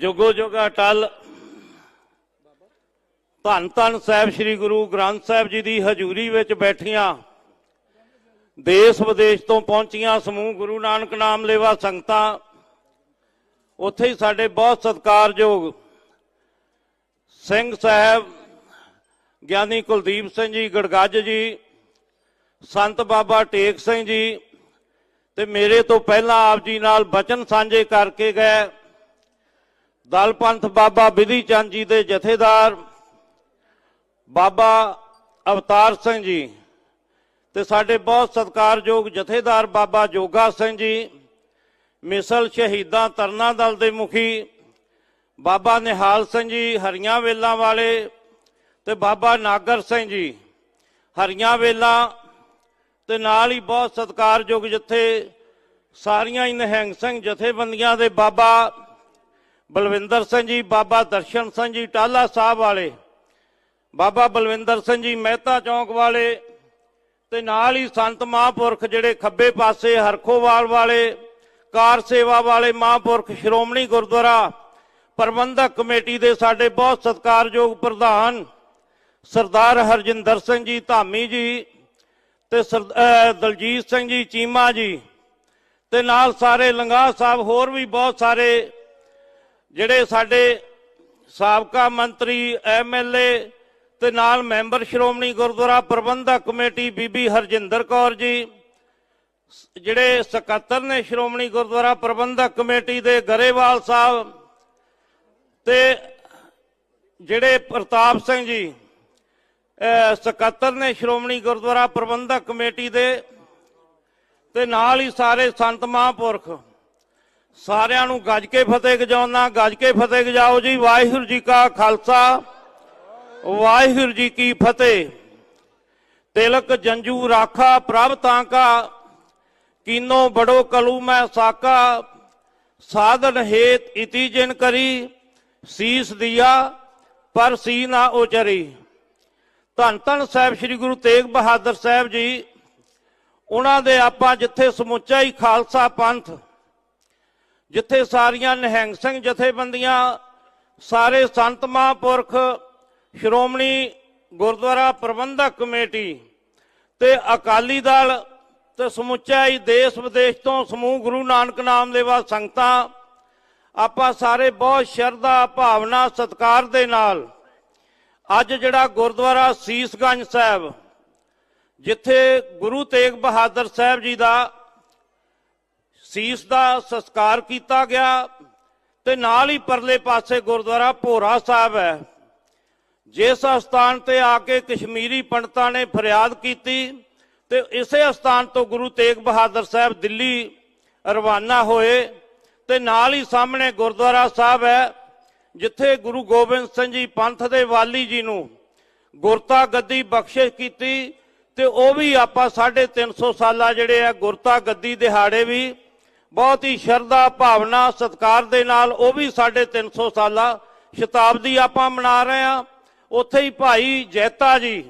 ਜੁਗੋ ਜੁਗ ਅਟਲ। ਧੰਨ ਧੰਨ ਸਾਹਿਬ ਸ੍ਰੀ ਗੁਰੂ ਗ੍ਰੰਥ ਸਾਹਿਬ ਜੀ ਦੀ ਹਜ਼ੂਰੀ ਵਿੱਚ ਬੈਠੀਆਂ। ਦੇਸ਼ ਵਿਦੇਸ਼ ਤੋਂ ਪਹੁੰਚੀਆਂ ਸਮੂਹ ਗੁਰੂ ਨਾਨਕ ਨਾਮ ਲੇਵਾ ਸੰਗਤਾਂ। ਉੱਥੇ ਹੀ ਸਾਡੇ ਬਹੁਤ ਸਤਿਕਾਰਯੋਗ ਸਿੰਘ ਸਾਹਿਬ, ਗਿਆਨੀ ਕੁਲਦੀਪ ਸਿੰਘ ਜੀ, ਗੜਗੱਜ ਜੀ, ਸੰਤ ਬਾਬਾ ਟੇਕ ਸਿੰਘ ਜੀ ਤੇ ਮੇਰੇ ਤੋਂ ਪਹਿਲਾਂ ਆਪ ਜੀ ਨਾਲ ਬਚਨ ਸਾਂਝੇ ਕਰਕੇ ਗਏ। ਦਲ ਪੰਥ ਬਾਬਾ ਵਿਧੀ ਚੰਦ ਜੀ ਦੇ ਜਥੇਦਾਰ, ਬਾਬਾ ਅਵਤਾਰ ਸਿੰਘ ਜੀ ਤੇ ਸਾਡੇ ਬਹੁਤ ਸਤਿਕਾਰਯੋਗ ਜਥੇਦਾਰ ਬਾਬਾ ਜੋਗਾ ਸਿੰਘ ਜੀ, ਮਿਸਲ ਸ਼ਹੀਦਾਂ ਤਰਨਾ ਦਲ ਦੇ ਮੁਖੀ, ਬਾਬਾ ਨਿਹਾਲ ਸਿੰਘ ਜੀ, ਹਰੀਆਂ ਵੇਲਾਂ ਵਾਲੇ ਤੇ ਬਾਬਾ ਨਾਗਰ ਸਿੰਘ ਜੀ, ਹਰੀਆਂ ਵੇਲਾਂ ਤੇ ਨਾਲ ਹੀ ਬਹੁਤ ਸਤਿਕਾਰਯੋਗ ਜਿੱਥੇ ਸਾਰੀਆਂ ਹੀ ਨਿਹੰਗ ਸਿੰਘ ਜਥੇਬੰਦੀਆਂ ਦੇ ਬਾਬਾ ਬਲਵਿੰਦਰ ਸਿੰਘ ਜੀ, ਬਾਬਾ ਦਰਸ਼ਨ ਸਿੰਘ ਜੀ, ਟਾਲਾ ਸਾਹਿਬ ਵਾਲੇ, ਬਾਬਾ ਬਲਵਿੰਦਰ ਸਿੰਘ ਜੀ, ਮਹਿਤਾ ਚੌਂਕ ਵਾਲੇ ਤੇ ਨਾਲ ਹੀ ਸੰਤ ਮਹਾਂਪੁਰਖ ਜਿਹੜੇ ਖੱਬੇ ਪਾਸੇ ਹਰਖੋਵਾਲ ਵਾਲੇ, ਕਾਰ ਸੇਵਾ ਵਾਲੇ ਮਹਾਂਪੁਰਖ ਸ਼੍ਰੋਮਣੀ ਗੁਰਦੁਆਰਾ ਪ੍ਰਬੰਧਕ ਕਮੇਟੀ ਦੇ ਸਾਡੇ ਬਹੁਤ ਸਤਿਕਾਰਯੋਗ ਪ੍ਰਧਾਨ ਸਰਦਾਰ ਹਰਜਿੰਦਰ ਸਿੰਘ ਜੀ, ਧਾਮੀ ਜੀ ਤੇ ਸਰ- ਦਲਜੀਤ ਸਿੰਘ ਜੀ, ਚੀਮਾ ਜੀ ਤੇ ਨਾਲ ਸਾਰੇ ਲੰਗਾ ਸਾਹਿਬ, ਹੋਰ ਵੀ ਬਹੁਤ ਸਾਰੇ ਜਿਹੜੇ ਸਾਡੇ ਸਾਬਕਾ ਮੰਤਰੀ ਐਮਐਲਏ ਤੇ ਨਾਲ ਮੈਂਬਰ ਸ਼੍ਰੋਮਣੀ ਗੁਰਦੁਆਰਾ ਪ੍ਰਬੰਧਕ ਕਮੇਟੀ ਬੀਬੀ ਹਰਜਿੰਦਰ ਕੌਰ ਜੀ ਜਿਹੜੇ ਸਕੱਤਰ ਨੇ ਸ਼੍ਰੋਮਣੀ ਗੁਰਦੁਆਰਾ ਪ੍ਰਬੰਧਕ ਕਮੇਟੀ ਦੇ ਗਰੇਵਾਲ ਸਾਹਿਬ ਤੇ ਜਿਹੜੇ ਪ੍ਰਤਾਪ ਸਿੰਘ ਜੀ ਸਕੱਤਰ ਨੇ ਸ਼੍ਰੋਮਣੀ ਗੁਰਦੁਆਰਾ ਪ੍ਰਬੰਧਕ ਕਮੇਟੀ ਦੇ ਤੇ ਨਾਲ ਹੀ ਸਾਰੇ ਸੰਤ ਮਹਾਂਪੁਰਖ ਸਾਰਿਆਂ ਨੂੰ ਗੱਜ ਕੇ ਫਤਿਹ ਗਜਾਉਣਾ ਗੱਜ ਕੇ ਫਤਿਹ ਗਜਾਓ ਜੀ। ਵਾਹਿਗੁਰੂ ਜੀ ਕਾ ਖਾਲਸਾ, ਵਾਹਿਗੁਰੂ ਜੀ ਕੀ ਫਤਿਹ। ਤਿਲਕ, ਜੰਜੂ, ਰਾਖਾ, ਪ੍ਰਭ ਤਾਂ ਕਾ ਕੀਨੋ, ਬੜੋ, ਕਲੂ, ਮੈਂ, ਸਾਕਾ, ਸਾਧਨ ਹੇਤ, ਇਤੀ ਜਿਨ ਕਰੀ, ਸੀਸ ਦਿਆ, ਪਰ ਸੀ ਨਾ ਉਚਰੀ। ਧੰਨ ਧੰਨ ਸਾਹਿਬ ਸ੍ਰੀ ਗੁਰੂ ਤੇਗ ਬਹਾਦਰ ਸਾਹਿਬ ਜੀ, ਉਹਨਾਂ ਦੇ ਆਪਾਂ ਜਿੱਥੇ ਸਮੁੱਚਾ ਹੀ ਖਾਲਸਾ ਪੰਥ ਜਿੱਥੇ ਸਾਰੀਆਂ ਨਿਹੰਗ ਸਿੰਘ ਜਥੇਬੰਦੀਆਂ, ਸਾਰੇ ਸੰਤ ਮਹਾਂਪੁਰਖ, ਸ਼੍ਰੋਮਣੀ ਗੁਰਦੁਆਰਾ ਪ੍ਰਬੰਧਕ ਕਮੇਟੀ ਤੇ ਅਕਾਲੀ ਦਲ ਤੇ ਸਮੁੱਚਾ ਹੀ ਦੇਸ਼ ਵਿਦੇਸ਼ ਤੋਂ ਸਮੂਹ ਗੁਰੂ ਨਾਨਕ ਨਾਮ ਦੇਵਾ ਸੰਗਤਾਂ, ਆਪਾਂ ਸਾਰੇ ਬਹੁਤ ਸ਼ਰਧਾ, ਭਾਵਨਾ, ਸਤਿਕਾਰ ਦੇ ਨਾਲ ਅੱਜ ਜਿਹੜਾ ਗੁਰਦੁਆਰਾ ਸੀਸਗੰਜ ਸਾਹਿਬ, ਜਿੱਥੇ ਗੁਰੂ ਤੇਗ ਬਹਾਦਰ ਸਾਹਿਬ ਜੀ ਦਾ ਸੀਸ ਦਾ ਸੰਸਕਾਰ ਕੀਤਾ ਗਿਆ ਤੇ ਨਾਲ ਹੀ ਪਰਲੇ ਪਾਸੇ ਗੁਰਦੁਆਰਾ ਭੋਰਾ ਸਾਹਿਬ ਹੈ। ਜਿਸ ਸਥਾਨ ਤੇ ਆ ਕੇ ਕਸ਼ਮੀਰੀ ਪੰਡਤਾਂ ਨੇ ਫਰਿਆਦ ਕੀਤੀ ਤੇ ਇਸੇ ਸਥਾਨ ਤੋਂ ਗੁਰੂ ਤੇਗ ਬਹਾਦਰ ਸਾਹਿਬ ਦਿੱਲੀ ਰਵਾਨਾ ਹੋਏ ਤੇ ਨਾਲ ਹੀ ਸਾਹਮਣੇ ਗੁਰਦੁਆਰਾ ਸਾਹਿਬ ਹੈ, ਜਿੱਥੇ ਗੁਰੂ ਗੋਬਿੰਦ ਸਿੰਘ ਜੀ ਪੰਥ ਦੇ ਵਾਲੀ ਜੀ ਨੂੰ ਗੁਰਤਾ ਗੱਦੀ ਬਖਸ਼ਿਸ਼ ਕੀਤੀ ਤੇ ਉਹ ਵੀ ਆਪਾਂ 350 ਸਾਲਾ ਜਿਹੜੇ ਆ ਗੁਰਤਾ ਗੱਦੀ ਦਿਹਾੜੇ ਵੀ ਬਹੁਤ ਹੀ ਸ਼ਰਧਾ, ਭਾਵਨਾ, ਸਤਿਕਾਰ ਦੇ ਨਾਲ ਉਹ ਵੀ 350 ਸਾਲਾ ਸ਼ਤਾਬਦੀ ਆਪਾਂ ਮਨਾ ਰਹੇ ਆ ਉੱਥੇ ਹੀ ਭਾਈ ਜੈਤਾ ਜੀ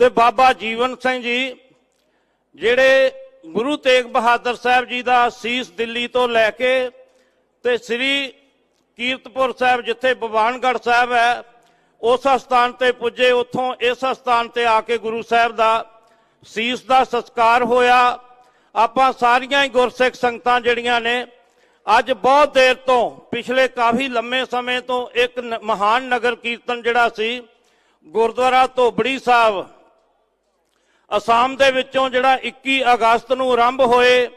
ਤੇ ਬਾਬਾ ਜੀਵਨ ਸਿੰਘ ਜੀ, ਜਿਹੜੇ ਗੁਰੂ ਤੇਗ ਬਹਾਦਰ ਸਾਹਿਬ ਜੀ ਦਾ ਸੀਸ ਦਿੱਲੀ ਤੋਂ ਲੈ ਕੇ ਤੇ ਸ੍ਰੀ ਕੀਰਤਪੁਰ ਸਾਹਿਬ, ਜਿੱਥੇ ਬਵਾਨਗੜ੍ਹ ਸਾਹਿਬ ਹੈ, ਉਸ ਸਥਾਨ ਤੇ ਪੁੱਜੇ। ਉੱਥੋਂ ਇਸ ਸਥਾਨ ਤੇ ਆ ਕੇ ਗੁਰੂ ਸਾਹਿਬ ਦਾ ਸੀਸ ਦਾ ਸੰਸਕਾਰ ਹੋਇਆ। ਆਪਾਂ ਸਾਰੀਆਂ ਹੀ ਗੁਰਸਿੱਖ ਸੰਗਤਾਂ ਜਿਹੜੀਆਂ ਨੇ, ਅੱਜ ਬਹੁਤ ਦੇਰ ਤੋਂ, ਪਿਛਲੇ ਕਾਫੀ ਲੰਮੇ ਸਮੇਂ ਤੋਂ ਇੱਕ ਨ- ਮਹਾਨ ਨਗਰ ਕੀਰਤਨ ਜਿਹੜਾ ਸੀ, ਗੁਰਦੁਆਰਾ ਧੋਬੜੀ ਸਾਹਿਬ, ਅਸਾਮ ਦੇ ਵਿੱਚੋਂ ਜਿਹੜਾ 21 ਅਗਸਤ ਨੂੰ ਆਰੰਭ ਹੋਏ,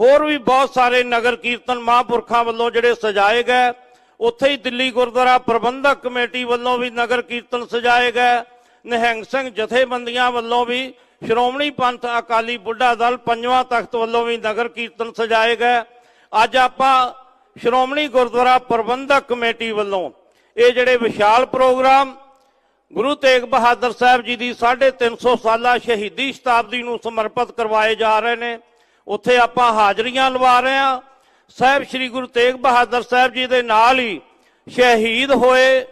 ਹੋਰ ਵੀ ਬਹੁਤ ਸਾਰੇ ਨਗਰ ਕੀਰਤਨ ਮਹਾਂਪੁਰਖਾਂ ਵੱਲੋਂ ਜਿਹੜੇ ਸਜਾਏ ਗਏ, ਉੱਥੇ ਹੀ ਦਿੱਲੀ ਗੁਰਦੁਆਰਾ ਪ੍ਰਬੰਧਕ ਕਮੇਟੀ ਵੱਲੋਂ ਵੀ ਨਗਰ ਕੀਰਤਨ ਸਜਾਏ ਗਏ, ਨਿਹੰਗ ਸਿੰਘ ਜਥੇਬੰਦੀਆਂ ਵੱਲੋਂ ਵੀ ਸ਼੍ਰੋਮਣੀ ਪੰਥ ਅਕਾਲੀ ਬੁੱਢਾ ਦਲ ਪੰਜਵਾਂ ਤਖਤ ਵੱਲੋਂ ਵੀ ਨਗਰ ਕੀਰਤਨ ਸਜਾਏ ਗਏ। ਅੱਜ ਆਪਾਂ ਸ਼੍ਰੋਮਣੀ ਗੁਰਦੁਆਰਾ ਪ੍ਰਬੰਧਕ ਕਮੇਟੀ ਵੱਲੋਂ ਇਹ ਜਿਹੜੇ ਵਿਸ਼ਾਲ ਪ੍ਰੋਗਰਾਮ ਗੁਰੂ ਤੇਗ ਬਹਾਦਰ ਸਾਹਿਬ ਜੀ ਦੀ 350 ਸਾਲਾ ਸ਼ਹੀਦੀ ਸ਼ਤਾਬਦੀ ਨੂੰ ਸਮਰਪਿਤ ਕਰਵਾਏ ਜਾ ਰਹੇ ਨੇ। ਉੱਥੇ ਆਪਾਂ ਹਾਜ਼ਰੀਆਂ ਲਵਾ ਰਹੇ ਹਾਂ। ਸਾਹਿਬ ਸ੍ਰੀ ਗੁਰੂ ਤੇਗ ਬਹਾਦਰ ਸਾਹਿਬ ਜੀ ਦੇ ਨਾਲ ਹੀ ਸ਼ਹੀਦ ਹੋਏ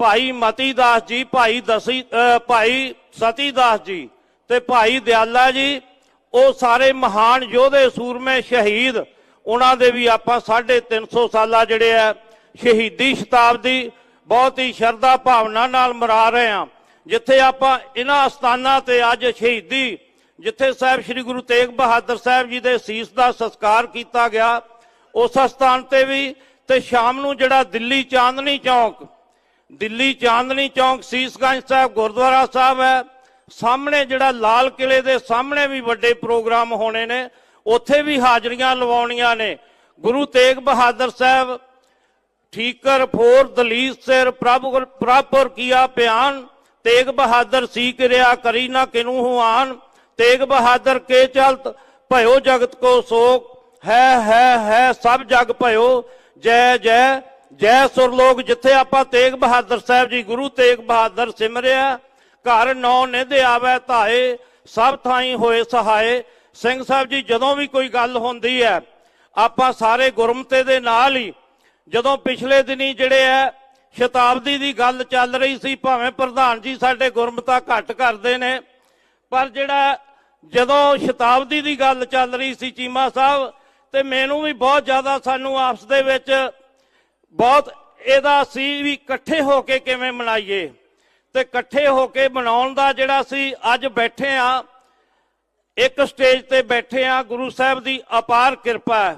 ਭਾਈ ਮਤੀ ਦਾਸ ਜੀ, ਭਾਈ ਦਸੀ ਭਾਈ ਸਤੀ ਦਾਸ ਜੀ। ਤੇ ਭਾਈ ਦਿਆਲਾ ਜੀ, ਉਹ ਸਾਰੇ ਮਹਾਨ ਯੋਧੇ, ਸੂਰਮੇ, ਸ਼ਹੀਦ, ਉਹਨਾਂ ਦੇ ਵੀ ਆਪਾਂ 350 ਸਾਲਾ ਜਿਹੜੇ ਆ, ਸ਼ਹੀਦੀ ਸ਼ਤਾਬਦੀ ਬਹੁਤ ਹੀ ਸ਼ਰਧਾ ਭਾਵਨਾ ਨਾਲ ਮਰਾ ਰਹੇ ਹਾਂ। ਜਿੱਥੇ ਆਪਾਂ ਇਹਨਾਂ ਅਸਥਾਨਾਂ ਤੇ ਅੱਜ ਸ਼ਹੀਦੀ, ਜਿੱਥੇ ਸਾਹਿਬ ਸ੍ਰੀ ਗੁਰੂ ਤੇਗ ਬਹਾਦਰ ਸਾਹਿਬ ਜੀ ਦੇ ਸੀਸ ਦਾ ਸੰਸਕਾਰ ਕੀਤਾ ਗਿਆ, ਉਸ ਸਥਾਨ ਤੇ ਵੀ ਤੇ ਸ਼ਾਮ ਨੂੰ ਜਿਹੜਾ ਦਿੱਲੀ ਚਾਂਦਨੀ ਚੌਂਕ, ਦਿੱਲੀ ਚਾਂਦਨੀ ਚੌਂਕ ਸੀਸਗੰਜ ਸਾਹਿਬ ਗੁਰਦੁਆਰਾ ਸਾਹਿਬ ਹੈ ਸਾਹਮਣੇ ਜਿਹੜਾ ਲਾਲ ਕਿਲੇ ਦੇ ਸਾਹਮਣੇ ਵੀ ਵੱਡੇ ਪ੍ਰੋਗਰਾਮ ਹੋਣੇ ਨੇ, ਉੱਥੇ ਵੀ ਹਾਜ਼ਰੀਆਂ ਲਵਾਉਣੀਆਂ ਨੇ। ਗੁਰੂ ਤੇਗ ਬਹਾਦਰ ਸਾਹਿਬ, ਠੀਕਰ, ਫੋਰ ਦਲੀਸ ਸਿਰ, ਪ੍ਰਭ ਪ੍ਰਭਪੁਰ ਕੀਆ ਪਿਆਨ, ਤੇਗ ਬਹਾਦਰ ਸੀ ਕਿਰਿਆ ਕਰੀ ਨਾ ਕਿਨੂ ਹੁਆਨ ਤੇਗ ਬਹਾਦਰ ਕੇ ਚਲਤ ਭਇਓ ਜਗਤ ਕੋ ਸੋਕ, ਹੈ ਹੈ ਹੈ, ਸਭ ਜਗ ਭਇਓ, ਜੈ ਜੈ ਜੈ ਸੁਰਲੋਕ ਜਿੱਥੇ ਆਪਾਂ ਤੇਗ ਬਹਾਦਰ ਸਾਹਿਬ ਜੀ, ਗੁਰੂ ਤੇਗ ਬਹਾਦਰ ਸਿਮਰਿਆ ਘਰ ਨੌ ਨਿਧਿ ਆਵੇ ਧਾਏ, ਸਭ ਥਾਈ ਹੋਏ ਸਹਾਏ। ਸਿੰਘ ਸਾਹਿਬ ਜੀ, ਜਦੋਂ ਵੀ ਕੋਈ ਗੱਲ ਹੁੰਦੀ ਹੈ, ਆਪਾਂ ਸਾਰੇ ਗੁਰਮਤੇ ਦੇ ਨਾਲ ਹੀ, ਜਦੋਂ ਪਿਛਲੇ ਦਿਨੀ ਜਿਹੜੇ ਹੈ ਸ਼ਤਾਬਦੀ ਦੀ ਗੱਲ ਚੱਲ ਰਹੀ ਸੀ, ਭਾਵੇਂ ਪ੍ਰਧਾਨ ਜੀ ਸਾਡੇ ਗੁਰਮਤਾ ਘੱਟ ਕਰਦੇ ਨੇ, ਪਰ ਜਿਹੜਾ ਜਦੋਂ ਸ਼ਤਾਬਦੀ ਦੀ ਗੱਲ ਚੱਲ ਰਹੀ ਸੀ ਚੀਮਾ ਸਾਹਿਬ, ਤੇ ਮੈਨੂੰ ਵੀ ਬਹੁਤ ਜ਼ਿਆਦਾ ਸਾਨੂੰ ਆਪਸ ਦੇ ਵਿੱਚ ਬਹੁਤ ਇਹਦਾ ਸੀ ਵੀ ਇਕੱਠੇ ਹੋ ਕੇ ਕਿਵੇਂ ਮਨਾਈਏ। ਤੇ ਇਕੱਠੇ ਹੋ ਕੇ ਮਨਾਉਣ ਦਾ ਜਿਹੜਾ ਸੀ ਅੱਜ ਬੈਠੇ ਆ ਇੱਕ ਸਟੇਜ ਤੇ ਬੈਠੇ ਆ ਗੁਰੂ ਸਾਹਿਬ ਦੀ ਅਪਾਰ ਕਿਰਪਾ ਹੈ।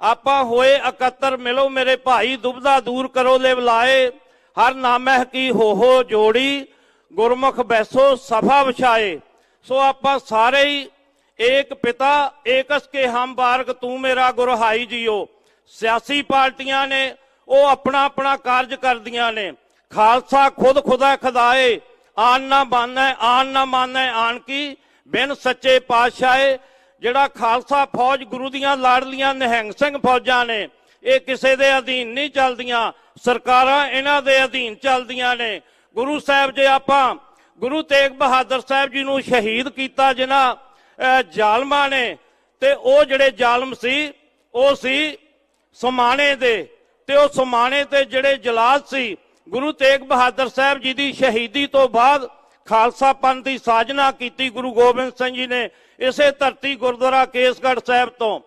ਆਪਾਂ ਹੋਏ ਇਕੱਤਰ ਮਿਲੋ ਮੇਰੇ ਭਾਈ ਦੁਬਦਾ ਦੂਰ ਕਰੋ ਲਿਵ ਲਾਏ, ਹਰ ਨਾਮਹਿ ਕੀ ਹੋ ਹੋ ਜੋੜੀ, ਗੁਰਮੁਖ ਬੈਸੋ ਸਫਾ ਵਿਛਾਏ। ਸੋ ਆਪਾਂ ਸਾਰੇ ਹੀ ਏਕ ਪਿਤਾ, ਏਕਸ ਕੇ ਹਮ ਬਾਰਕ ਤੂੰ ਮੇਰਾ ਗੁਰ ਹਾਈ ਜੀਓ। ਸਿਆਸੀ ਪਾਰਟੀਆਂ ਨੇ, ਉਹ ਆਪਣਾ ਆਪਣਾ ਕਾਰਜ ਕਰਦੀਆਂ ਨੇ। ਖਾਲਸਾ ਖੁਦ ਖੁਦਾ ਖਦਾਏ ਆਨ ਨਾ ਬਾਨੈ, ਆਨ ਨਾ ਮਾਨੈ ਆਣ ਕੀ ਬਿਨ ਸੱਚੇ ਪਾਤਸ਼ਾਹੇ। ਜਿਹੜਾ ਖਾਲਸਾ ਫੌਜ ਗੁਰੂ ਦੀਆਂ ਲਾੜਲੀਆਂ ਨਿਹੰਗ ਸਿੰਘ ਫੌਜਾਂ ਨੇ, ਇਹ ਕਿਸੇ ਦੇ ਅਧੀਨ ਨਹੀਂ ਚੱਲਦੀਆਂ, ਸਰਕਾਰਾਂ ਇਹਨਾਂ ਦੇ ਅਧੀਨ ਚੱਲਦੀਆਂ ਨੇ। ਗੁਰੂ ਸਾਹਿਬ ਜੇ ਆਪਾਂ ਗੁਰੂ ਤੇਗ ਬਹਾਦਰ ਸਾਹਿਬ ਜੀ ਨੂੰ ਸ਼ਹੀਦ ਕੀਤਾ ਜਿਨ੍ਹਾਂ ਜ਼ਾਲਮਾਂ ਨੇ, ਤੇ ਉਹ ਜਿਹੜੇ ਜ਼ਾਲਮ ਸੀ, ਉਹ ਸੀ ਸਮਾਣੇ ਦੇ, ਤੇ ਉਹ ਸਮਾਣੇ ਤੇ ਜਿਹੜੇ ਜਲਾਦ ਸੀ ਗੁਰੂ ਤੇਗ ਬਹਾਦਰ ਸਾਹਿਬ ਜੀ ਦੀ ਸ਼ਹੀਦੀ ਤੋਂ ਬਾਅਦ ਖਾਲਸਾ ਪੰਥ ਦੀ ਸਾਜਨਾ ਕੀਤੀ ਗੁਰੂ ਗੋਬਿੰਦ ਸਿੰਘ ਜੀ ਨੇ ਇਸੇ ਧਰਤੀ ਗੁਰਦੁਆਰਾ ਕੇਸਗੜ੍ਹ ਸਾਹਿਬ ਤੋਂ।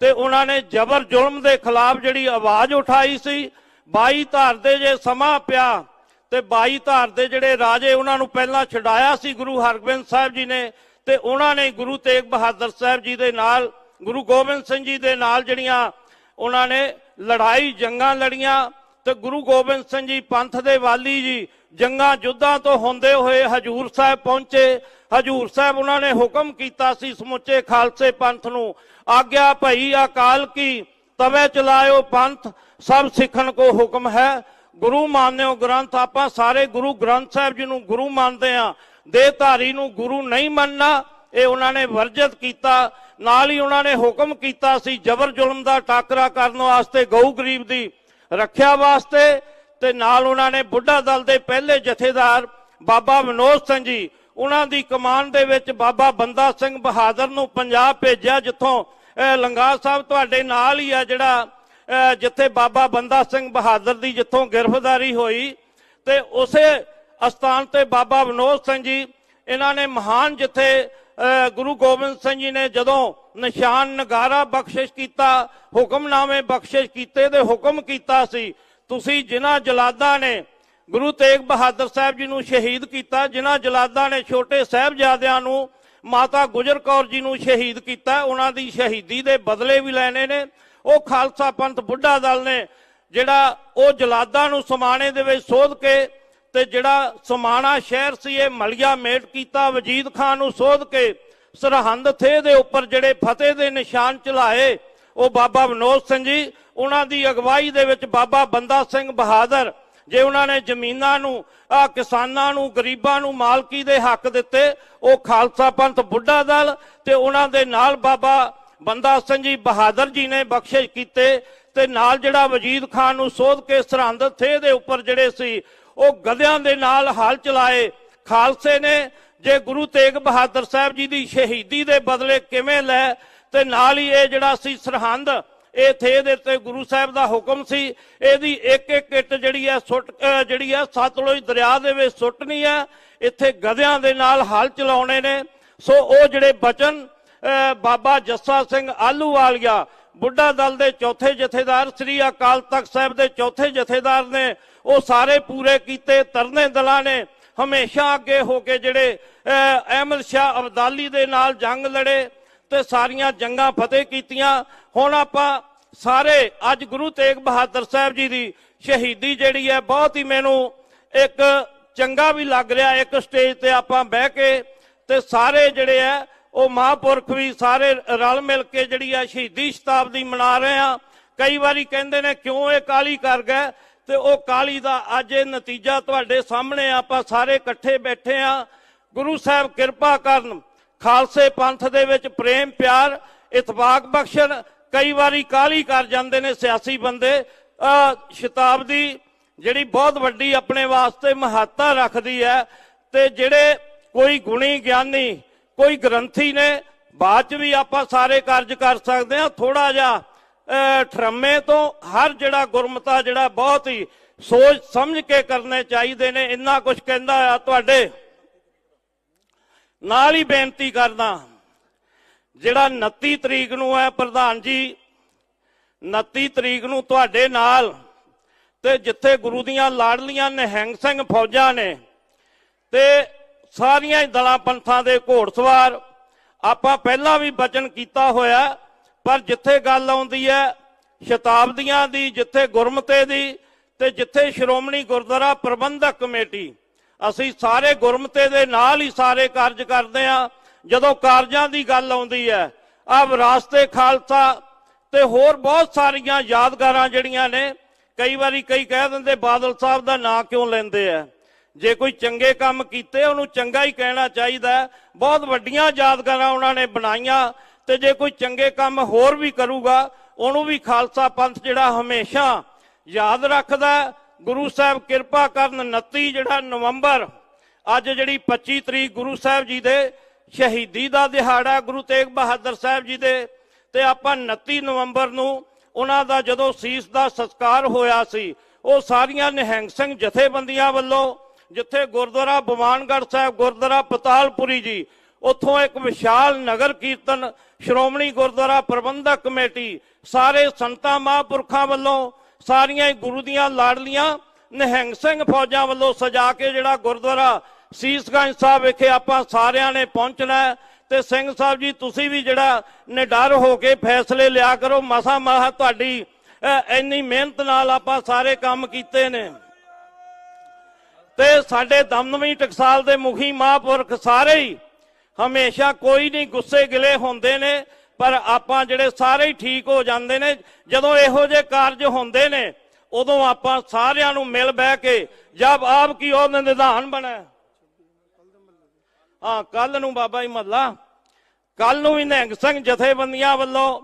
ਤੇ ਉਹਨਾਂ ਨੇ ਜ਼ਬਰ ਜ਼ੁਲਮ ਦੇ ਖਿਲਾਫ ਜਿਹੜੀ ਆਵਾਜ਼ ਉਠਾਈ ਸੀ 22 ਧਾਰ ਦੇ ਜੇ ਸਮਾਂ ਪਿਆ ਤੇ 22 ਧਾਰ ਦੇ ਜਿਹੜੇ ਰਾਜੇ ਉਹਨਾਂ ਨੂੰ ਪਹਿਲਾਂ ਛਡਾਇਆ ਸੀ ਗੁਰੂ ਹਰਗੋਬਿੰਦ ਸਾਹਿਬ ਜੀ ਨੇ ਤੇ ਉਹਨਾਂ ਨੇ ਗੁਰੂ ਤੇਗ ਬਹਾਦਰ ਸਾਹਿਬ ਜੀ ਦੇ ਨਾਲ, ਗੁਰੂ ਗੋਬਿੰਦ ਸਿੰਘ ਜੀ ਦੇ ਨਾਲ ਜਿਹੜੀਆਂ ਉਹਨਾਂ ਨੇ ਲੜਾਈ ਜੰਗਾਂ ਲੜੀਆਂ ਤੇ ਗੁਰੂ ਗੋਬਿੰਦ ਸਿੰਘ ਜੀ, ਪੰਥ ਦੇ ਵਾਲੀ ਜੀ, ਜੰਗਾਂ ਜੁੱਧਾਂ ਤੋਂ ਹੁੰਦੇ ਹੋਏ ਹਜੂਰ ਸਾਹਿਬ ਪਹੁੰਚੇ। ਹਜੂਰ ਸਾਹਿਬ ਉਹਨਾਂ ਨੇ ਹੁਕਮ ਕੀਤਾ ਸੀ ਸਮੁੱਚੇ ਖਾਲਸੇ ਪੰਥ ਨੂੰ, ਆਗਿਆ ਭਈ ਅਕਾਲ ਕੀ, ਤਵੇ ਚਲਾਇਓ ਪੰਥ, ਸਭ ਸਿੱਖਣ ਕੋ ਹੁਕਮ ਹੈ। ਗੁਰੂ ਮੰਨਿਓ ਗ੍ਰੰਥ, ਆਪਾਂ ਸਾਰੇ ਗੁਰੂ ਗ੍ਰੰਥ ਸਾਹਿਬ ਜੀ ਨੂੰ ਗੁਰੂ ਮੰਨਦੇ ਆ। ਦੇਹਧਾਰੀ ਨੂੰ ਗੁਰੂ ਨਹੀਂ ਮੰਨਣਾ, ਇਹ ਉਹਨਾਂ ਨੇ ਵਰਜਿਤ ਕੀਤਾ। ਨਾਲ ਹੀ ਉਹਨਾਂ ਨੇ ਹੁਕਮ ਕੀਤਾ ਸੀ ਜ਼ਬਰ ਜ਼ੁਲਮ ਦਾ ਟਾਕਰਾ ਕਰਨ ਵਾਸਤੇ ਗਊ ਗਰੀਬ ਦੀ ਰੱਖਿਆ ਵਾਸਤੇ ਤੇ ਨਾਲ ਉਹਨਾਂ ਨੇ ਬੁੱਢਾ ਦਲ ਦੇ ਪਹਿਲੇ ਜਥੇਦਾਰ ਬਾਬਾ ਮਨੋਜ ਸਿੰਘ ਜੀ, ਉਹਨਾਂ ਦੀ ਕਮਾਨ ਦੇ ਵਿੱਚ ਬਾਬਾ ਬੰਦਾ ਸਿੰਘ ਬਹਾਦਰ ਨੂੰ ਪੰਜਾਬ ਭੇਜਿਆ, ਜਿੱਥੋਂ ਲੰਗਾਰ ਸਾਹਿਬ ਤੁਹਾਡੇ ਨਾਲ ਹੀ ਆ ਜਿਹੜਾ ਜਿੱਥੇ ਬਾਬਾ ਬੰਦਾ ਸਿੰਘ ਬਹਾਦਰ ਦੀ ਜਿੱਥੋਂ ਗ੍ਰਿਫਤਾਰੀ ਹੋਈ ਤੇ ਉਸੇ ਅਸਥਾਨ ਤੇ ਬਾਬਾ ਵਿਨੋਦ ਸਿੰਘ ਜੀ, ਇਹਨਾਂ ਨੇ ਮਹਾਨ ਜਿੱਥੇ ਗੁਰੂ ਗੋਬਿੰਦ ਸਿੰਘ ਜੀ ਨੇ ਜਦੋਂ ਨਿਸ਼ਾਨ ਨਗਾਰਾ ਬਖਸ਼ਿਸ਼ ਕੀਤਾ, ਹੁਕਮਨਾਮੇ ਬਖਸ਼ਿਸ਼ ਕੀਤੇ ਤੇ ਹੁਕਮ ਕੀਤਾ ਸੀ, ਤੁਸੀਂ ਜਿਨ੍ਹਾਂ ਜਲਾਦਾਂ ਨੇ ਗੁਰੂ ਤੇਗ ਬਹਾਦਰ ਸਾਹਿਬ ਜੀ ਨੂੰ ਸ਼ਹੀਦ ਕੀਤਾ, ਜਿਨ੍ਹਾਂ ਜਲਾਦਾਂ ਨੇ ਛੋਟੇ ਸਾਹਿਬਜ਼ਾਦਿਆਂ ਨੂੰ ਮਾਤਾ ਗੁਜਰ ਕੌਰ ਜੀ ਨੂੰ ਸ਼ਹੀਦ ਕੀਤਾ, ਉਹਨਾਂ ਦੀ ਸ਼ਹੀਦੀ ਦੇ ਬਦਲੇ ਵੀ ਲੈਣੇ ਨੇ। ਉਹ ਖਾਲਸਾ ਪੰਥ ਬੁੱਢਾ ਦਲ ਨੇ ਜਿਹੜਾ ਉਹ ਜਲਾਦਾਂ ਨੂੰ ਸਮਾਣੇ ਦੇ ਵਿੱਚ ਸੋਧ ਕੇ ਤੇ ਜਿਹੜਾ ਸਮਾਣਾ ਸ਼ਹਿਰ ਸੀ, ਇਹ ਮਲਿਆ ਮੇਟ ਕੀਤਾ, ਵਜੀਦ ਖਾਨ ਨੂੰ ਸੋਧ ਕੇ ਸਰਹੰਦ ਥੇ ਦੇ ਉੱਪਰ ਜਿਹੜੇ ਫਤਿਹ ਦੇ ਨਿਸ਼ਾਨ ਚਲਾਏ, ਉਹ ਬਾਬਾ ਵਿਨੋਦ ਸਿੰਘ ਜੀ, ਉਹਨਾਂ ਦੀ ਅਗਵਾਈ ਦੇ ਵਿੱਚ ਬਾਬਾ ਬੰਦਾ ਸਿੰਘ ਬਹਾਦਰ, ਜੇ ਉਹਨਾਂ ਨੇ ਜ਼ਮੀਨਾਂ ਨੂੰ ਆ ਕਿਸਾਨਾਂ ਨੂੰ, ਗਰੀਬਾਂ ਨੂੰ ਮਾਲਕੀ ਦੇ ਹੱਕ ਦਿੱਤੇ, ਉਹ ਖਾਲਸਾ ਪੰਥ ਬੁੱਢਾ ਦਲ ਤੇ ਉਹਨਾਂ ਦੇ ਨਾਲ ਬਾਬਾ ਬੰਦਾ ਸਿੰਘ ਜੀ ਬਹਾਦਰ ਜੀ ਨੇ ਬਖਸ਼ਿਸ਼ ਕੀਤੇ ਤੇ ਨਾਲ ਜਿਹੜਾ ਵਜੀਦ ਖਾਨ ਨੂੰ ਸੋਧ ਕੇ ਸਰਹੰਦ ਥੇ ਦੇ ਉੱਪਰ ਜਿਹੜੇ ਸੀ ਉਹ ਗਧਿਆਂ ਦੇ ਨਾਲ ਹਾਲ ਚਲਾਏ। ਖਾਲਸੇ ਨੇ ਜੇ ਗੁਰੂ ਤੇਗ ਬਹਾਦਰ ਸਾਹਿਬ ਜੀ ਦੀ ਸ਼ਹੀਦੀ ਦੇ ਬਦਲੇ ਕਿਵੇਂ ਲੈ, ਤੇ ਨਾਲ ਹੀ ਇਹ ਜਿਹੜਾ ਸੀ ਸਰਹੰਦ, ਇਹ ਥੇ ਦੇ ਤੇ ਗੁਰੂ ਸਾਹਿਬ ਦਾ ਹੁਕਮ ਸੀ। ਇਹਦੀ ਇੱਕ ਇੱਕ ਇੱਟ ਜਿਹੜੀ ਹੈ ਸੁੱਟ ਜਿਹੜੀ ਹੈ ਸਤਲੁਜ ਦਰਿਆ ਦੇ ਵਿੱਚ ਸੁੱਟਣੀ ਹੈ। ਇੱਥੇ ਗਧਿਆਂ ਦੇ ਨਾਲ ਹਲ ਚਲਾਉਣੇ ਨੇ। ਸੋ ਉਹ ਜਿਹੜੇ ਬਚਨ ਬਾਬਾ ਜੱਸਾ ਸਿੰਘ ਆਲੂਵਾਲੀਆ ਬੁੱਢਾ ਦਲ ਦੇ ਚੌਥੇ ਜਥੇਦਾਰ, ਸ੍ਰੀ ਅਕਾਲ ਤਖਤ ਸਾਹਿਬ ਦੇ ਚੌਥੇ ਜਥੇਦਾਰ ਨੇ ਉਹ ਸਾਰੇ ਪੂਰੇ ਕੀਤੇ ਤਰਨੇ ਦਲਾਂ ਨੇ ਹਮੇਸ਼ਾ ਅੱਗੇ ਹੋ ਕੇ ਜਿਹੜੇ ਅਹ, ਅਹਿਮਦ ਸ਼ਾਹ ਅਬਦਾਲੀ ਦੇ ਨਾਲ ਜੰਗ ਲੜੇ ਤੇ ਸਾਰੀਆਂ ਜੰਗਾਂ ਫਤਿਹ ਕੀਤੀਆਂ। ਹੁਣ ਆਪਾਂ ਸਾਰੇ ਅੱਜ ਗੁਰੂ ਤੇਗ ਬਹਾਦਰ ਸਾਹਿਬ ਜੀ ਦੀ ਸ਼ਹੀਦੀ ਜਿਹੜੀ ਹੈ ਬਹੁਤ ਹੀ ਮੈਨੂੰ ਇੱਕ ਚੰਗਾ ਵੀ ਲੱਗ ਰਿਹਾ ਇੱਕ ਸਟੇਜ ਤੇ ਆਪਾਂ ਬਹਿ ਕੇ ਤੇ ਸਾਰੇ ਜਿਹੜੇ ਆ ਉਹ ਮਹਾਂਪੁਰਖ ਵੀ ਸਾਰੇ ਰਲ ਮਿਲ ਕੇ ਜਿਹੜੀ ਆ ਸ਼ਹੀਦੀ ਸ਼ਤਾਬਦੀ ਮਨਾ ਰਹੇ ਆ ਕਈ ਵਾਰੀ ਕਹਿੰਦੇ ਨੇ ਕਿਉਂ ਇਹ ਕਾਲੀ ਕਰ ਗਏ? ਤੇ ਉਹ ਕਾਲੀ ਦਾ ਅੱਜ ਇਹ ਨਤੀਜਾ ਤੁਹਾਡੇ ਸਾਹਮਣੇ ਆਪਾਂ ਸਾਰੇ ਇਕੱਠੇ ਬੈਠੇ ਆ। ਗੁਰੂ ਸਾਹਿਬ ਕਿਰਪਾ ਕਰਨ, ਖਾਲਸੇ ਪੰਥ ਦੇ ਵਿੱਚ ਪ੍ਰੇਮ, ਪਿਆਰ ਇਤਫਾਕ ਬਖਸ਼ਣ। ਕਈ ਵਾਰੀ ਕਾਲੀ ਕਰ ਜਾਂਦੇ ਨੇ ਸਿਆਸੀ ਬੰਦੇ। ਸ਼ਤਾਬਦੀ ਜਿਹੜੀ ਬਹੁਤ ਵੱਡੀ ਆਪਣੇ ਵਾਸਤੇ ਮਹੱਤਤਾ ਰੱਖਦੀ ਹੈ ਤੇ ਜਿਹੜੇ ਕੋਈ ਗੁਣੀ ਗਿਆਨੀ, ਕੋਈ ਗ੍ਰੰਥੀ ਨੇ, ਬਾਅਦ ਚ ਵੀ ਆਪਾਂ ਸਾਰੇ ਕਾਰਜ ਕਰ ਸਕਦੇ ਹਾਂ। ਥੋੜਾ ਜਿਹਾ ਠਰਮੇ ਤੋਂ ਹਰ ਜਿਹੜਾ ਗੁਰਮਤਾ ਜਿਹੜਾ ਬਹੁਤ ਹੀ ਸੋਚ ਸਮਝ ਕੇ ਕਰਨੇ ਚਾਹੀਦੇ ਨੇ, ਇੰਨਾ ਕੁਝ ਕਹਿੰਦਾ ਆ ਤੁਹਾਡੇ। ਨਾਲ ਹੀ ਬੇਨਤੀ ਕਰਦਾ, ਜਿਹੜਾ 29 ਤਰੀਕ ਨੂੰ ਹੈ ਪ੍ਰਧਾਨ ਜੀ 29 ਤਰੀਕ ਨੂੰ ਤੁਹਾਡੇ ਨਾਲ ਤੇ ਜਿੱਥੇ ਗੁਰੂ ਦੀਆਂ ਲਾੜਲੀਆਂ ਨਿਹੰਗ ਸਿੰਘ ਫੌਜਾਂ ਨੇ, ਤੇ ਸਾਰੀਆਂ ਹੀ ਦਲਾਂ ਪੰਥਾਂ ਦੇ ਘੋੜਸਵਾਰ ਆਪਾਂ ਪਹਿਲਾਂ ਵੀ ਬਚਨ ਕੀਤਾ ਹੋਇਆ ਪਰ ਜਿੱਥੇ ਗੱਲ ਆਉਂਦੀ ਹੈ ਸ਼ਤਾਬਦੀਆਂ ਦੀ, ਜਿੱਥੇ ਗੁਰਮਤੇ ਦੀ ਤੇ ਜਿੱਥੇ ਸ਼੍ਰੋਮਣੀ ਗੁਰਦੁਆਰਾ ਪ੍ਰਬੰਧਕ ਕਮੇਟੀ, ਅਸੀਂ ਸਾਰੇ ਗੁਰਮਤੇ ਦੇ ਨਾਲ ਹੀ ਸਾਰੇ ਕਾਰਜ ਕਰਦੇ ਆ ਜਦੋਂ ਕਾਰਜਾਂ ਦੀ ਗੱਲ ਆਉਂਦੀ ਹੈ ਆ ਵਿਰਾਸਤੇ ਖਾਲਸਾ ਤੇ ਹੋਰ ਬਹੁਤ ਸਾਰੀਆਂ ਯਾਦਗਾਰਾਂ ਜਿਹੜੀਆਂ ਨੇ, ਕਈ ਵਾਰੀ ਕਈ ਕਹਿ ਦਿੰਦੇ, ਬਾਦਲ ਸਾਹਿਬ ਦਾ ਨਾਂ ਕਿਉਂ ਲੈਂਦੇ ਆ? ਜੇ ਕੋਈ ਚੰਗੇ ਕੰਮ ਕੀਤੇ, ਉਹਨੂੰ ਚੰਗਾ ਹੀ ਕਹਿਣਾ ਚਾਹੀਦਾ ਬਹੁਤ ਵੱਡੀਆਂ ਯਾਦਗਾਰਾਂ ਉਹਨਾਂ ਨੇ ਬਣਾਈਆਂ। ਤੇ ਜੇ ਕੋਈ ਚੰਗੇ ਕੰਮ ਹੋਰ ਵੀ ਕਰੂਗਾ, ਉਹਨੂੰ ਵੀ ਖਾਲਸਾ ਪੰਥ ਜਿਹੜਾ ਹਮੇਸ਼ਾ ਯਾਦ ਰੱਖਦਾ ਗੁਰੂ ਸਾਹਿਬ ਕਿਰਪਾ ਕਰਨ 29 ਜਿਹੜਾ ਨਵੰਬਰ, ਅੱਜ ਜਿਹੜੀ 25 ਤਰੀਕ ਗੁਰੂ ਸਾਹਿਬ ਜੀ ਦੇ ਸ਼ਹੀਦੀ ਦਾ ਦਿਹਾੜਾ ਗੁਰੂ ਤੇਗ ਬਹਾਦਰ ਸਾਹਿਬ ਜੀ ਦੇ, ਤੇ ਆਪਾਂ 29 ਨਵੰਬਰ ਨੂੰ ਉਹਨਾਂ ਦਾ ਜਦੋਂ ਸੀਸ ਦਾ ਸੰਸਕਾਰ ਹੋਇਆ ਸੀ, ਉਹ ਸਾਰੀਆਂ ਨਿਹੰਗ ਸਿੰਘ ਜਥੇਬੰਦੀਆਂ ਵੱਲੋਂ ਜਿੱਥੇ ਗੁਰਦੁਆਰਾ ਬਵਾਨਗੜ੍ਹ ਸਾਹਿਬ, ਗੁਰਦੁਆਰਾ ਪਤਾਲਪੁਰੀ ਜੀ ਉੱਥੋਂ ਇੱਕ ਵਿਸ਼ਾਲ ਨਗਰ ਕੀਰਤਨ ਸ਼੍ਰੋਮਣੀ ਗੁਰਦੁਆਰਾ ਪ੍ਰਬੰਧਕ ਕਮੇਟੀ, ਸਾਰੇ ਸੰਤਾਂ ਮਹਾਂਪੁਰਖਾਂ ਵੱਲੋਂ ਸਾਰੀਆਂ ਗੁਰੂ ਦੀਆਂ ਲਾਡਲੀਆਂ ਨਿਹੰਗ ਸਿੰਘ ਫੌਜਾਂ ਵੱਲੋਂ ਸਜਾ ਕੇ ਜਿਹੜਾ ਗੁਰਦੁਆਰਾ ਸੀਸਗੰਜ ਸਾਹਿਬ ਵਿਖੇ ਆਪਾਂ ਸਾਰਿਆਂ ਨੇ ਪਹੁੰਚਣਾ ਤੇ ਸਿੰਘ ਸਾਹਿਬ ਜੀ, ਤੁਸੀਂ ਵੀ ਜਿਹੜਾ ਨਿਡਰ ਹੋ ਕੇ ਫੈਸਲੇ ਲਿਆ ਕਰੋ। ਮਸਾ ਮਹਾ ਤੁਹਾਡੀ ਇੰਨੀ ਮਿਹਨਤ ਨਾਲ ਆਪਾਂ ਸਾਰੇ ਕੰਮ ਕੀਤੇ ਨੇ। ਤੇ ਸਾਡੇ ਦਮਦਮੀ ਟਕਸਾਲ ਦੇ ਮੁਖੀ ਮਹਾਂਪੁਰਖ ਸਾਰੇ ਹੀ ਹਮੇਸ਼ਾ ਕੋਈ ਨਹੀਂ ਗੁੱਸੇ ਗਿਲੇ ਹੁੰਦੇ ਨੇ, ਪਰ ਆਪਾਂ ਜਿਹੜੇ ਸਾਰੇ ਹੀ ਠੀਕ ਹੋ ਜਾਂਦੇ ਨੇ, ਜਦੋਂ ਇਹੋ ਜਿਹੇ ਕਾਰਜ ਹੁੰਦੇ ਨੇ, ਉਦੋਂ ਆਪਾਂ ਸਾਰਿਆਂ ਨੂੰ ਮਿਲ ਬਹਿ ਕੇ ਜਦ ਆਪ ਕੀ ਉਹ ਨਿਧਾਨ ਬਣਾ ਹਾਂ ਕੱਲ ਨੂੰ ਬਾਬਾ ਜੀ ਮਹੱਲਾ ਕੱਲ ਨੂੰ ਵੀ ਨਿਹੰਗ ਸਿੰਘ ਜਥੇਬੰਦੀਆਂ ਵੱਲੋਂ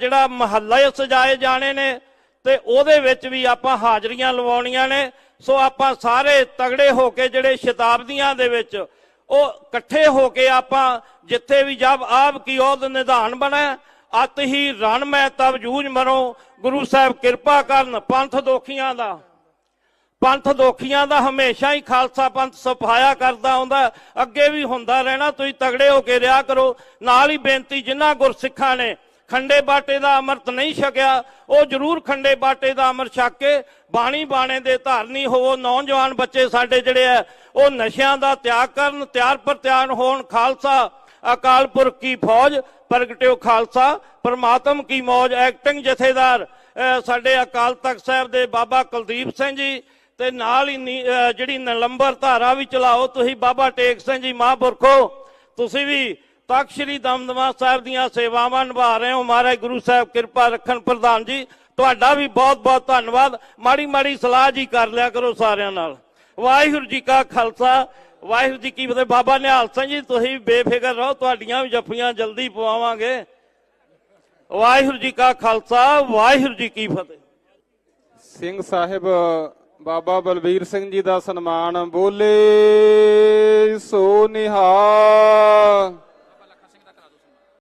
ਜਿਹੜਾ ਮਹੱਲਾ ਸਜਾਏ ਜਾਣੇ ਨੇ, ਤੇ ਉਹਦੇ ਵਿੱਚ ਵੀ ਆਪਾਂ ਹਾਜ਼ਰੀਆਂ ਲਵਾਉਣੀਆਂ ਨੇ, ਸੋ ਆਪਾਂ ਸਾਰੇ ਤਗੜੇ ਹੋ ਕੇ ਜਿਹੜੇ ਸ਼ਤਾਬਦੀਆਂ ਦੇ ਵਿੱਚ ਉਹ ਇਕੱਠੇ ਹੋ ਕੇ ਆਪਾਂ ਜਿੱਥੇ ਵੀ ਜਬ ਆਪ ਕੀ ਉਹਦ ਨਿਧਾਨ ਬਣਾ, ਅਤ ਹੀ ਰਣ ਮੈਂ ਤਬ ਜੂਝ ਮਰੋ। ਗੁਰੂ ਸਾਹਿਬ ਕਿਰਪਾ ਕਰਨ, ਪੰਥ ਦੋਖੀਆਂ ਦਾ। ਪੰਥ ਦੋਖੀਆਂ ਦਾ ਹਮੇਸ਼ਾ ਹੀ ਖਾਲਸਾ ਪੰਥ ਸਫਾਇਆ ਕਰਦਾ ਆਉਂਦਾ ਅੱਗੇ ਵੀ ਹੁੰਦਾ ਰਹਿਣਾ, ਤੁਸੀਂ ਤਗੜੇ ਹੋ ਕੇ ਰਿਹਾ ਕਰੋ। ਨਾਲ ਹੀ ਬੇਨਤੀ ਜਿਨ੍ਹਾਂ ਗੁਰਸਿੱਖਾਂ ਨੇ ਖੰਡੇ ਬਾਟੇ ਦਾ ਅੰਮ੍ਰਿਤ ਨਹੀਂ ਛਕਿਆ, ਉਹ ਜ਼ਰੂਰ ਖੰਡੇ ਬਾਟੇ ਦਾ ਅੰਮ੍ਰਿਤ ਛਕ ਕੇ ਬਾਣੀ ਬਾਣੇ ਦੇ ਧਾਰਨੀ ਹੋਵੋ ਨੌਜਵਾਨ ਬੱਚੇ ਸਾਡੇ ਜਿਹੜੇ ਆ, ਉਹ ਨਸ਼ਿਆਂ ਦਾ ਤਿਆਗ ਕਰਨ, ਤਿਆਰ ਪਰ ਤਿਆਰ ਹੋਣ, ਖਾਲਸਾ, ਅਕਾਲ ਪੁਰਖ ਕੀ ਫੌਜ, ਪ੍ਰਗਟਿਓ ਖਾਲਸਾ, ਪਰਮਾਤਮ ਕੀ ਮੌਜ, ਐਕਟਿੰਗ ਜਥੇਦਾਰ ਸਾਡੇ ਅਕਾਲ ਤਖਤ ਸਾਹਿਬ ਦੇ ਬਾਬਾ ਕੁਲਦੀਪ ਸਿੰਘ ਜੀ, ਤੇ ਨਾਲ ਹੀ ਨੀ- ਜਿਹੜੀ ਨਲੰਬਰ ਧਾਰਾ ਵੀ ਚਲਾਓ, ਤੁਸੀਂ ਬਾਬਾ ਟੇਕ ਸਿੰਘ ਜੀ ਮਹਾਂਪੁਰਖੋ, ਤੁਸੀਂ ਵੀ ਤਖਤ ਸ੍ਰੀ ਦਮਦਮਾ ਸਾਹਿਬ ਦੀਆਂ ਸੇਵਾਵਾਂ ਨਿਭਾ ਰਹੇ ਹੋ। ਮਹਾਰਾਜ ਗੁਰੂ ਸਾਹਿਬ ਕਿਰਪਾ ਰੱਖਣ। ਪ੍ਰਧਾਨ ਜੀ, ਤੁਹਾਡਾ ਵੀ ਬਹੁਤ ਬਹੁਤ ਧੰਨਵਾਦ। ਮਾੜੀ ਮਾੜੀ ਸਲਾਹ ਜੀ ਕਰ ਲਿਆ ਕਰੋ ਸਾਰਿਆਂ ਨਾਲ। ਵਾਹਿਗੁਰੂ ਜੀ ਕਾ ਖਾਲਸਾ। ਵਾਹਿਗੁਰੂ ਜੀ ਕੀ ਫਤਿਹ। ਬਾਬਾ ਨਿਹਾਲ ਸਿੰਘ ਜੀ, ਤੁਸੀਂ ਬੇਫਿਕਰ ਰਹੋ। ਤੁਹਾਡੀਆਂ ਵੀ ਜੱਫੀਆਂ ਜਲਦੀ ਪਵਾਵਾਂਗੇ। ਵਾਹਿਗੁਰੂ ਜੀ ਕਾ ਖਾਲਸਾ। ਵਾਹਿਗੁਰੂ ਜੀ ਕੀ ਫਤਿਹ। ਸਿੰਘ ਸਾਹਿਬ, ਬਾਬਾ ਬਲਬੀਰ ਸਿੰਘ ਜੀ ਦਾ ਸਨਮਾਨ ਬੋਲੇ ਸੋ ਨਿਹਾਲ।